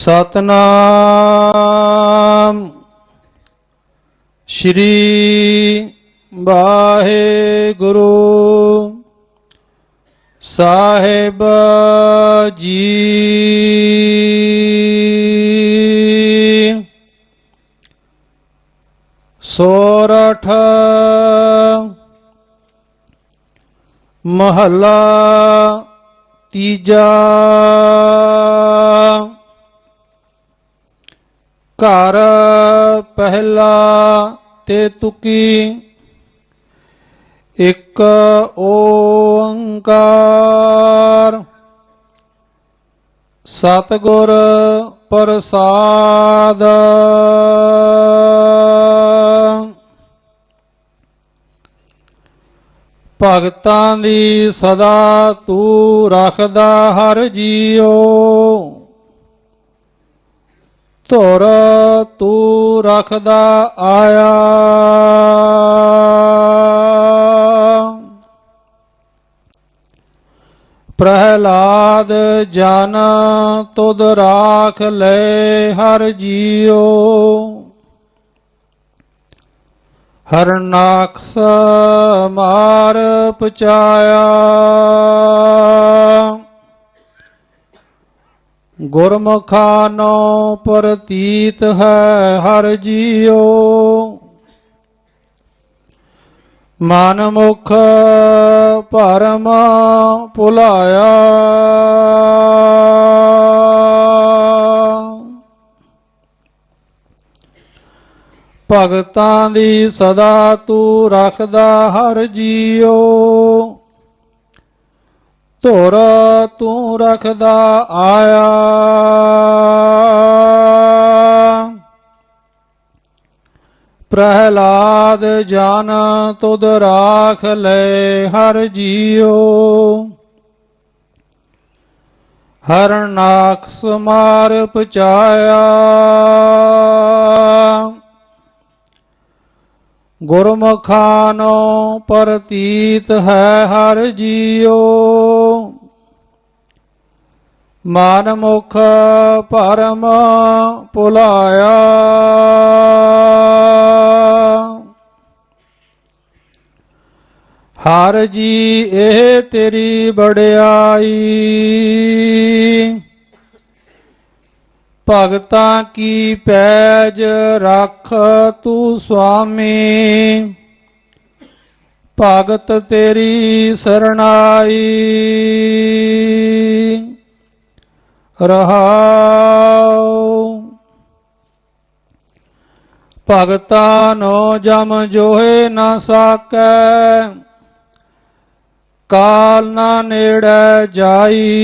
ਸਤਨਾਮ ਸ਼੍ਰੀ ਵਾਹਿਗੁਰੂ ਸਾਹਿਬ ਜੀ ਸੋਰਠ ਮਹੱਲਾ ਤੀਜਾ ਘਰ ਪਹਿਲਾ ਤੇ ਤੁਕੀ, ਇੱਕ ਓੰਕਾਰ। ਸਤਿਗੁਰ ਪ੍ਰਸਾਦ। ਭਗਤਾਂ ਦੀ ਸਦਾ ਤੂੰ ਰੱਖਦਾ ਹਰ ਜੀਓ। ਧੁਰ ਤੂੰ ਰਖਦਾ ਆਇਆ। ਪ੍ਰਹਲਾਦ ਜਨ ਤੁਧ ਰਾਖ ਲੈ ਹਰ ਜੀਓ ਹਰਨਾਕਸ ਮਾਰ ਪਚਾਇਆ ਗੁਰਮੁਖਾਂ ਗੁਰਮੁਖਾਨੋ ਪ੍ਰਤੀਤ ਹੈ ਹਰ ਜੀਓ ਮਨ ਮੁਖ ਭਰਮ ਭੁਲਾਇਆ। ਭਗਤਾਂ ਦੀ ਸਦਾ ਤੂੰ ਰੱਖਦਾ ਹਰ ਜੀਓ ਧੁਰ ਤੂੰ ਰਖਦਾ ਆਇਆ। ਪ੍ਰਹਲਾਦ ਜਨ ਤੁਧ ਰਾਖ ਲੈ ਹਰ ਜੀਓ ਹਰਨਾਕਸ ਮਾਰ ਪਚਾਇਆ ਗੁਰਮੁਖਾਨੋ ਪ੍ਰਤੀਤ ਹੈ ਹਰ ਜੀਓ ਮਨ ਮੁਖ ਪਰਮ ਭੁਲਾਇਆ ਹਰ ਜੀ ਇਹ ਤੇਰੀ ਬੜਿਆਈ ਭਗਤਾਂ ਕੀ ਪੈਜ ਰੱਖ ਤੂੰ ਸੁਆਮੀ? ਭਗਤ ਤੇਰੀ ਸਰਣਾਈ। ਰਹਾਉ ਭਗਤਾ ਨੋ ਜਮ ਜੋਹੇ ਨਾ ਸਾਕੈ। ਕਾਲ ਨਾ ਨੇੜੇ ਜਾਈ।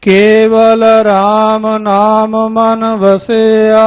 ਕੇਵਲ RAM ਨਾਮ ਮਨ ਵਸਿਆ।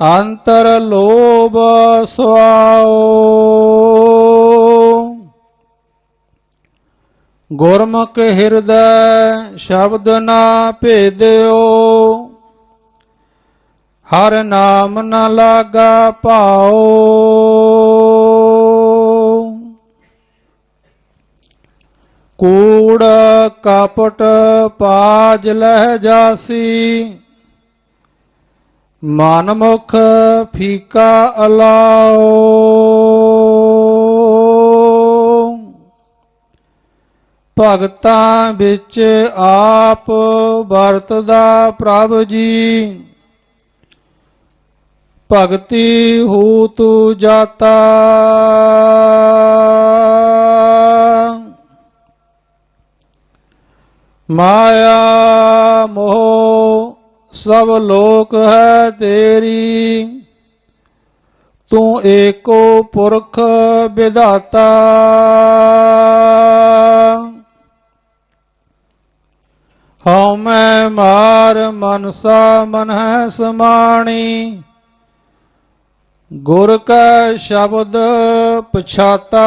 ਅੰਤਰ ਲੋਭ ਸੁਆਓ। ਗੁਰਮੁਖ ਹਿਰਦੈ ਸ਼ਬਦ ਨਾ ਭੇਦਿਓ। ਹਰ ਨਾਮ ਨ ਲਾਗਾ ਭਾਓ ਕੂੜ ਕਪਟ ਪਾਜ ਲਹਿ ਜਾਸੀ। ਮਨਮੁਖ ਫੀਕਾ ਅਲਾਓ। ਭਗਤਾਂ ਵਿੱਚ ਆਪ ਵਰਤਦਾ ਪ੍ਰਭ ਜੀ। ਭਗਤੀ ਹੂਤ ਜਾਤਾ। ਮਾਇਆ ਮੋਹ ਸਭ ਲੋਕ ਹੈ ਤੇਰੀ। ਤੂੰ ਏਕੋ ਪੁਰਖ ਵਿਧਾਤਾ। ਹਉ ਮੈਂ ਮਾਰ ਮਨਸਾ ਮਨ ਹੈ ਸਮਾਣੀ। ਗੁਰ ਕੈ ਸ਼ਬਦ ਪਛਾਤਾ।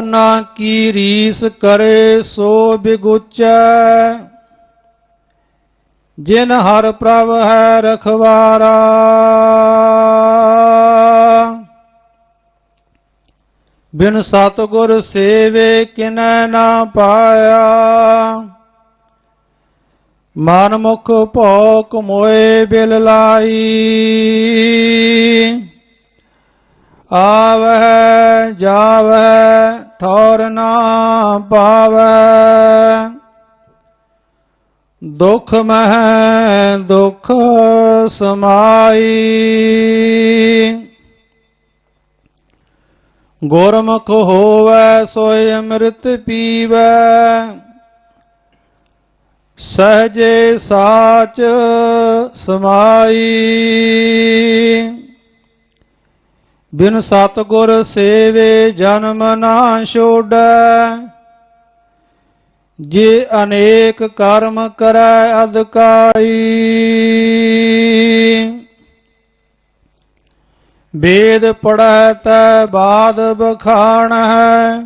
ਨਾ ਕੀ ਰੀਸ ਕਰੇ ਸੋ ਬਿਗੁਚੈ। ਜਿਨ ਹਰ ਪ੍ਰਭ ਹੈ ਰਖਵਾਰਾ। ਬਿਨ ਸਤਗੁਰ ਸੇਵੇ ਕਿਨੈ ਨਾ ਪਾਇਆ। ਮਨ ਮੁਖ ਭੋਕ ਮੋਏ ਬਿਲ ਲਾਈ। ਆਵਹਿ, ਜਾਵਹਿ, ਠੌਰ ਨਾ ਪਾਵੈ ਦੁਖ ਮਹਿ, ਦੁਖ ਸਮਾਈ। ਗੁਰਮੁਖ ਹੋਵੈ, ਸੋਇ ਅੰਮ੍ਰਿਤ ਪੀਵੈ। ਸਹਜੇ ਸਾਚ ਸਮਾਈ। ਬਿਨ ਸਤਗੁਰ ਸੇਵੇ ਜਨਮ ਨਾ ਛੋੜੈ। ਜੇ ਅਨੇਕ ਕਰਮ ਕਰੈ ਅਦਕਾਈ ਵੇਦ ਪੜੈ ਤੈ ਬਾਦ ਬਖਾਣ ਹੈ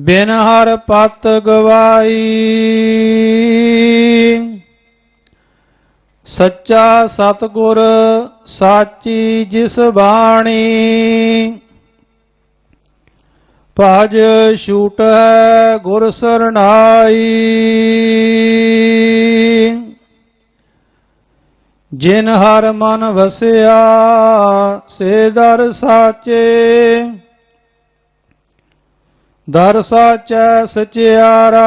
ਬਿਨ ਹਰ ਪਤ ਗਵਾਈ। ਸੱਚਾ ਸਤਗੁਰ ਸਾਚੀ ਜਿਸ ਬਾਣੀ ਭਜ ਛੂਟ ਹੈ ਗੁਰ ਸਰਣਾਈ। ਜਿਨ ਹਰ ਮਨ ਵਸਿਆ, ਸੇ ਦਰ ਸਾਚੇ। ਦਰ ਸਾਚੈ ਸਚਿਆਰਾ।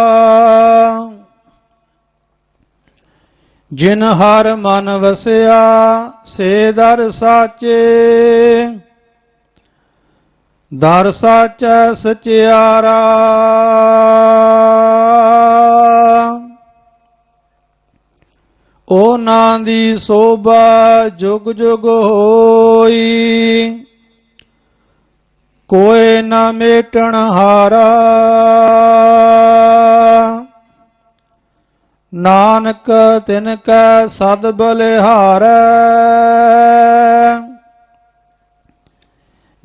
ਜਿਨ ਹਰ ਮਨ ਵਸਿਆ, ਸੇ ਦਰ ਸਾਚੇ। ਦਰ ਸਾਚੈ ਸਚਿਆਰਾ। ਉਹਨਾਂ ਦੀ ਸੋਭਾ ਜੁਗ ਜੁਗ ਹੋਈ। ਕੋਏ ਨਾ ਮੇਟਣ ਹਾਰਾ। ਨਾਨਕ ਤਿਨ ਕੈ ਸਦ ਬਲਿਹਾਰ।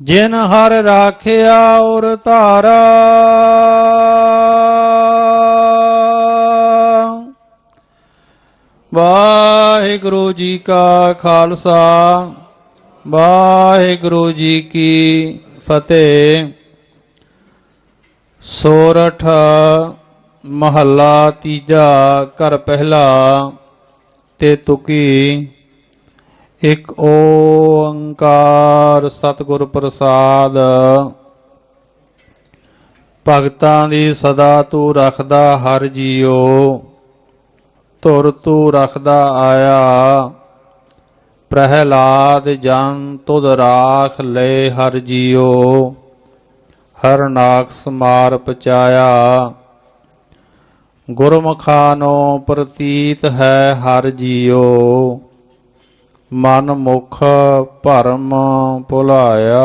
ਜਿਨ ਹਰ ਰਾਖਿਆ ਔਰ ਧਾਰਾ। ਵਾਹਿਗੁਰੂ ਜੀ ਕਾ ਖਾਲਸਾ, ਵਾਹਿਗੁਰੂ ਜੀ ਕੀ ਫਤਿਹ। ਸੋਰਠ ਮਹੱਲਾ ਤੀਜਾ, ਘਰ ਪਹਿਲਾ, ਤੇ ਤੁਕੀ। ਇੱਕ ਓੰਕਾਰ ਸਤਿਗੁਰ ਪ੍ਰਸਾਦ। ਭਗਤਾਂ ਦੀ ਸਦਾ ਤੂੰ ਰੱਖਦਾ ਹਰ ਜੀਓ ਤੁਰ ਤੂੰ ਰੱਖਦਾ ਆਇਆ। ਪ੍ਰਹਿਲਾਦ ਜਨ ਤੁਧ ਰਾਖ ਲੈ ਹਰ ਜੀਓ ਹਰ ਨਾਕ ਸਮਾਰ ਪਚਾਇਆ। ਗੁਰਮੁਖਾਨੋ ਪ੍ਰਤੀਤ ਹੈ ਹਰ ਜੀਓ ਮਨ ਮੁਖ ਭਰਮ ਭੁਲਾਇਆ।